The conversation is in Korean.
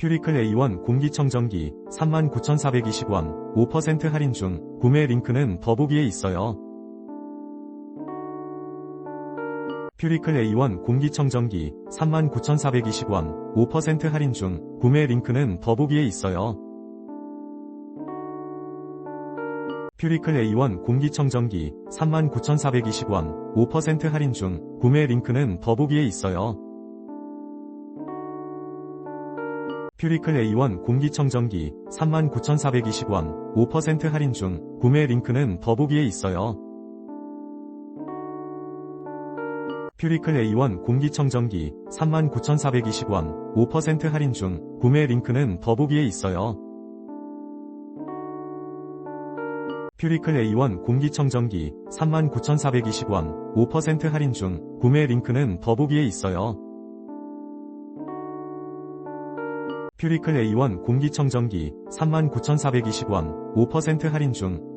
퓨리클 A1 공기청정기 39,420원 5% 할인 중 구매 링크는 더보기에 있어요. 퓨리클 A1 공기청정기 39,420원 5% 할인 중 구매 링크는 더보기에 있어요. 퓨리클 A1 공기청정기 39,420원 5% 할인 중 구매 링크는 더보기에 있어요. 퓨리클 A1 공기청정기 39,420원 5% 할인 중 구매 링크는 더보기에 있어요. 퓨리클 A1 공기청정기 39,420원 5% 할인 중 구매 링크는 더보기에 있어요. 퓨리클 A1 공기청정기 39,420원 5% 할인 중 구매 링크는 더보기에 있어요. 퓨리클 A1 공기청정기 39,420원 5% 할인 중